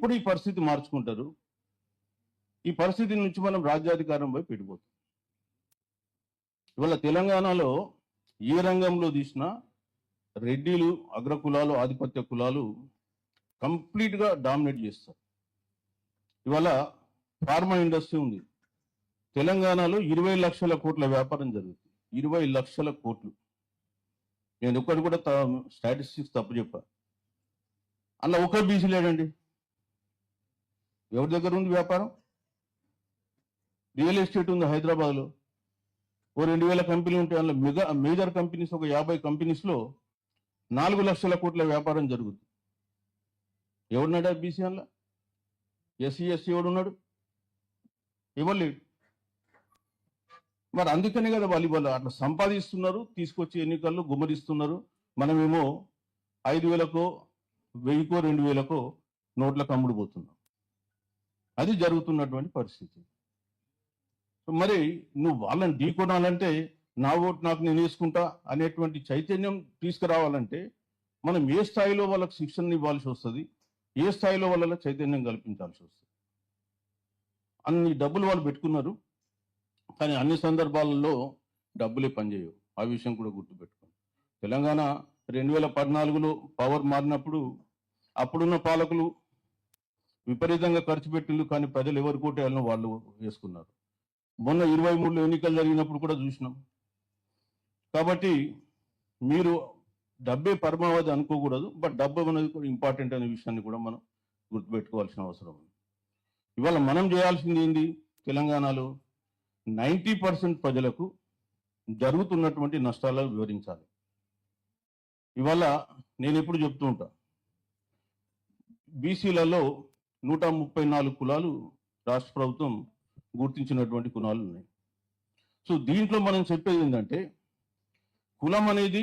ఎప్పుడు ఈ పరిస్థితి మార్చుకుంటారు? ఈ పరిస్థితి నుంచి మనం రాజ్యాధికారం వైపు పెట్టిపోతాం ఇవాళ తెలంగాణలో ఏ రంగంలో తీసినా రెడ్డిలు అగ్రకులాలు ఆధిపత్య కులాలు కంప్లీట్గా డామినేట్ చేస్తారు. ఇవాళ ఫార్మా ఇండస్ట్రీ ఉంది. తెలంగాణలో ఇరవై లక్షల కోట్ల వ్యాపారం జరుగుతుంది. ఇరవై లక్షల కోట్లు. నేను ఒక్కటి కూడా స్టాటిస్టిక్స్ తప్పు చెప్పా. అలా ఒక బీసీ లేడండి. ఎవరి దగ్గర ఉంది వ్యాపారం? రియల్ ఎస్టేట్ ఉంది హైదరాబాద్లో. ఓ రెండు వేల కంపెనీ ఉంటే అందులో మెగా మేజర్ కంపెనీస్ ఒక యాభై కంపెనీస్లో నాలుగు లక్షల కోట్ల వ్యాపారం జరుగుతుంది. ఎవడున్నాడా బీసీ అందులో? ఎస్సీ ఎస్సీ ఎవడున్నాడు ఇవ్వలేడు మరి అందుకనే కదా వాళ్ళు అట్లా సంపాదిస్తున్నారు తీసుకొచ్చి ఎన్నికల్లో గుమ్మరిస్తున్నారు. మనమేమో ఐదు వేలకో వెయ్యికో రెండు వేలకో నోట్లకు కమ్ముడు పోతున్నాం. అది జరుగుతున్నటువంటి పరిస్థితి. మరి నువ్వు వాళ్ళని ఢీకొనాలంటే నా ఓటు నాకు నేను వేసుకుంటా అనేటువంటి చైతన్యం తీసుకురావాలంటే మనం ఏ స్థాయిలో వాళ్ళకి శిక్షణ ఇవ్వాల్సి వస్తుంది? ఏ స్థాయిలో వాళ్ళ చైతన్యం కల్పించాల్సి వస్తుంది? అన్ని డబ్బులు వాళ్ళు పెట్టుకున్నారు. కానీ అన్ని సందర్భాలలో డబ్బులే పనిచేయవు. ఆ విషయం కూడా గుర్తుపెట్టుకోండి. తెలంగాణ రెండు వేల పద్నాలుగులో పవర్ మారినప్పుడు అప్పుడున్న పాలకులు విపరీతంగా ఖర్చు పెట్టిండు కానీ ప్రజలు ఎవరు కోటేయాలని వాళ్ళు వేసుకున్నారు. మొన్న ఇరవై మూడులో ఎన్నికలు జరిగినప్పుడు కూడా చూసినాం. కాబట్టి మీరు డబ్బే పరమావధి అనుకోకూడదు బట్ డబ్బు అనేది కూడా ఇంపార్టెంట్ అనే విషయాన్ని కూడా మనం గుర్తుపెట్టుకోవాల్సిన అవసరం ఉంది. ఇవాళ మనం చేయాల్సింది ఏంది? తెలంగాణలో నైంటీ పర్సెంట్ ప్రజలకు జరుగుతున్నటువంటి నష్టాలను వివరించాలి. ఇవాళ నేను ఎప్పుడు చెప్తూ ఉంటా బీసీలలో నూట ముప్పై నాలుగు కులాలు రాష్ట్ర ప్రభుత్వం గుర్తించినటువంటి కులాలు ఉన్నాయి. సో దీంట్లో మనం చెప్పేది ఏంటంటే కులం అనేది